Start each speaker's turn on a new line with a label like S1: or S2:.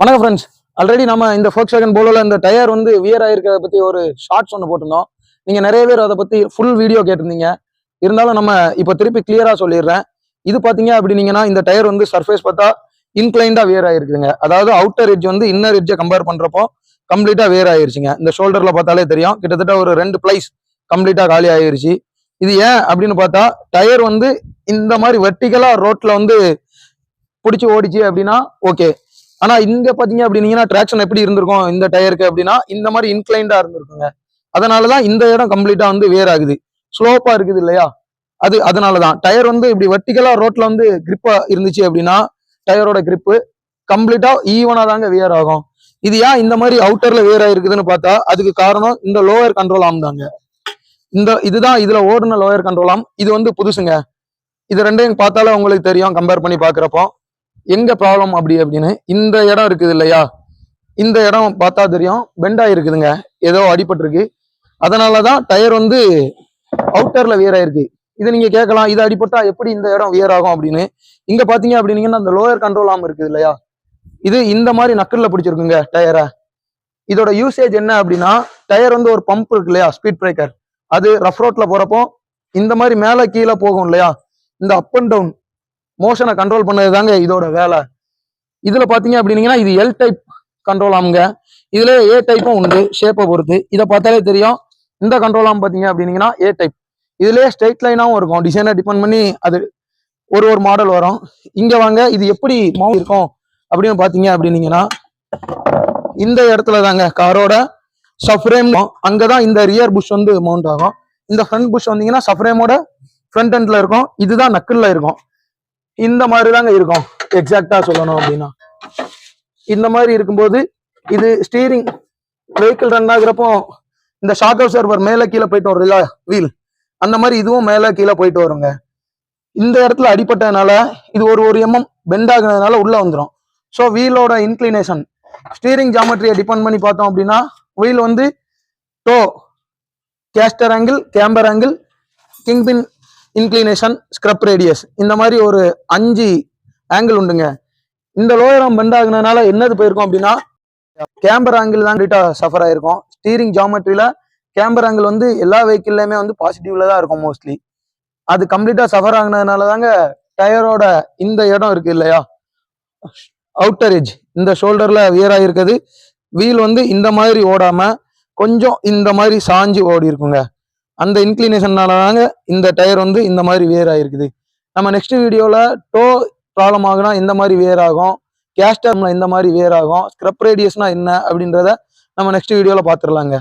S1: வணக்கம் friends already நம்ம இந்த ஃபோக்ஸ் வேகன் போலோவில் இந்த டயர் வந்து வியர் ஆயிருக்கிறத பற்றி ஒரு ஷார்ட்ஸ் ஒன்று போட்டிருந்தோம். நீங்கள் நிறைய பேர் அதை பற்றி ஃபுல் வீடியோ கேட்டிருந்தீங்க. இருந்தாலும் நம்ம இப்போ திருப்பி கிளியராக சொல்லிடுறேன். இது பார்த்தீங்க அப்படின்னீங்கன்னா இந்த டயர் வந்து சர்ஃபேஸ் பார்த்தா இன்க்ளைண்டாக வியர் ஆயிருக்குதுங்க. அதாவது அவுட்டர் எட்ஜ் வந்து இன்னர் எட்ஜை கம்பேர் பண்ணுறப்போ கம்ப்ளீட்டாக வியர் ஆயிருச்சுங்க. இந்த ஷோல்டரில் பார்த்தாலே தெரியும். கிட்டத்தட்ட ஒரு ரெண்டு பிளைஸ் கம்ப்ளீட்டாக காலி ஆயிருச்சு. இது ஏன் அப்படின்னு பார்த்தா டயர் வந்து இந்த மாதிரி வெர்டிக்கலாக ரோட்டில் வந்து பிடிச்சி ஓடிச்சு அப்படின்னா ஓகே ஆனா இங்க பாத்தீங்க அப்படின்னீங்கன்னா ட்ராக்ஷன் எப்படி இருந்திருக்கும்? இந்த டயருக்கு அப்படின்னா இந்த மாதிரி இன்க்ளைண்டா இருந்திருக்குங்க. அதனாலதான் இந்த இடம் கம்ப்ளீட்டா வந்து வேர் ஆகுது. ஸ்லோப்பா இருக்குது இல்லையா? அது அதனாலதான். டயர் வந்து இப்படி வெர்டிக்கலா ரோட்ல வந்து கிரிப்பா இருந்துச்சு அப்படின்னா டயரோட கிரிப்பு கம்ப்ளீட்டா ஈவனா தாங்க வேர் ஆகும். இது ஏன் இந்த மாதிரி அவுட்டர்ல வேர் ஆயிருக்குதுன்னு பார்த்தா அதுக்கு காரணம் இந்த லோயர் கண்ட்ரோல் ஆம் தாங்க. இந்த இதுதான் இதுல ஓடுன லோயர் கண்ட்ரோல் ஆம் இது வந்து புதுசுங்க. இது ரெண்டையும் பார்த்தாலே உங்களுக்கு தெரியும். கம்பேர் பண்ணி பாக்குறப்போ எங்க ப்ராப்ளம் அப்படி அப்படின்னு? இந்த இடம் இருக்குது இல்லையா? இந்த இடம் பார்த்தா தெரியும். பெண்டாக இருக்குதுங்க ஏதோ அடிபட்டிருக்கு. அதனாலதான் டயர் வந்து அவுட்டரில் வியர் ஆயிருக்கு. இதை நீங்கள் கேட்கலாம். இது அடிபட்டா எப்படி இந்த இடம் வியர் ஆகும் அப்படின்னு? இங்கே பார்த்தீங்க அப்படின்னீங்கன்னா அந்த லோயர் கண்ட்ரோல் ஆம் இருக்குது இல்லையா? இது இந்த மாதிரி நக்கலில் பிடிச்சிருக்குங்க டயரை இதோட யூசேஜ் என்ன அப்படின்னா டயர் வந்து ஒரு பம்ப் இருக்கு இல்லையா? ஸ்பீட் பிரேக்கர் அது ரஃப் ரோட்டில் போகிறப்போ இந்த மாதிரி மேலே கீழே போகும் இல்லையா? இந்த அப் அண்ட் டவுன் மோஷனை கண்ட்ரோல் பண்ணது தாங்க இதோட வேலை. இதுல பாத்தீங்க அப்படின்னீங்கன்னா இது எல் டைப் கண்ட்ரோல் ஆமுங்க இதுல ஏ டைப்பும் உண்டு ஷேப்பை பொறுத்து. இதை பார்த்தாலே தெரியும். இந்த கண்ட்ரோல் ஆம் பாத்தீங்க அப்படின்னீங்கன்னா ஏ டைப் இதுலயே ஸ்ட்ரெயிட் லைனாகவும் இருக்கும். டிசைனை டிபெண்ட் பண்ணி அது ஒரு ஒரு மாடல் வரும். இங்க வாங்க இது எப்படி மவுண்ட் இருக்கும் அப்படின்னு பாத்தீங்க அப்படின்னீங்கன்னா இந்த இடத்துல தாங்க காரோட சஃப்ரேம் அங்கதான் இந்த ரியர் புஷ் வந்து மவுண்ட் ஆகும். இந்த ஃப்ரண்ட் புஷ் வந்தீங்கன்னா சஃப்ரேமோட ஃப்ரண்ட் எண்ட்ல இருக்கும். இதுதான் நக்கல்ல இருக்கும். இந்த மாதிரி தாங்க இருக்கும் எக்ஸாக்டா சொல்லணும் அப்படின்னா. இந்த மாதிரி இருக்கும்போது இது ஸ்டீரிங் வெஹிக்கிள் ரன் ஆகுறப்போ இந்த ஷாக் சர்வர் மேல கீழே போயிட்டு வரும் இல்லையா வீல் அந்த மாதிரி இதுவும் மேல கீழே போயிட்டு வருங்க. இந்த இடத்துல அடிபட்டதுனால இது ஒரு ஒரு எம்எம் பெண்ட் ஆகுனதுனால உள்ள வந்துடும் ஸோ வீலோட இன்க்ளினேஷன் ஸ்டீரிங் ஜாமெட்ரியை டிபெண்ட் பண்ணி பார்த்தோம் அப்படின்னா வீல் வந்து toe caster angle camber angle kingpin inclination scrub radius இந்த மாதிரி ஒரு அஞ்சு ஆங்கிள் உண்டுங்க. இந்த லோயரம் பெண்ட் ஆகுனதுனால என்னது போயிருக்கும் அப்படின்னா கேம்பர் ஆங்கிள் தான் கிட்ட சஃபர் ஆயிருக்கும். ஸ்டீரிங் ஜாமெட்ரியில கேம்பர் ஆங்கிள் வந்து எல்லா வெஹிக்கிள்லையுமே வந்து பாசிட்டிவ்ல தான் இருக்கும் மோஸ்ட்லி அது கம்ப்ளீட்டா சஃபர் ஆகுனதுனால தாங்க டயரோட இந்த இடம் இருக்கு இல்லையா? அவுட்டர் எஜ் இந்த ஷோல்டர்ல வியர் ஆகிருக்குது வீல் வந்து இந்த மாதிரி ஓடாம கொஞ்சம் இந்த மாதிரி சாஞ்சு ஓடி இருக்குங்க அந்த இன்க்ளினேஷன்னால தாங்க இந்த டயர் வந்து இந்த மாதிரி வேர் ஆயிருக்குது. நம்ம நெக்ஸ்ட் வீடியோல டோ ப்ராப்ளம் ஆகுனா இந்த மாதிரி வேர் ஆகும். கேஸ்டர்ல இந்த மாதிரி வேர் ஆகும். ஸ்க்ரப் ரேடியஸ்னா என்ன அப்படின்றத நம்ம நெக்ஸ்ட் வீடியோல பார்த்துடலாங்க.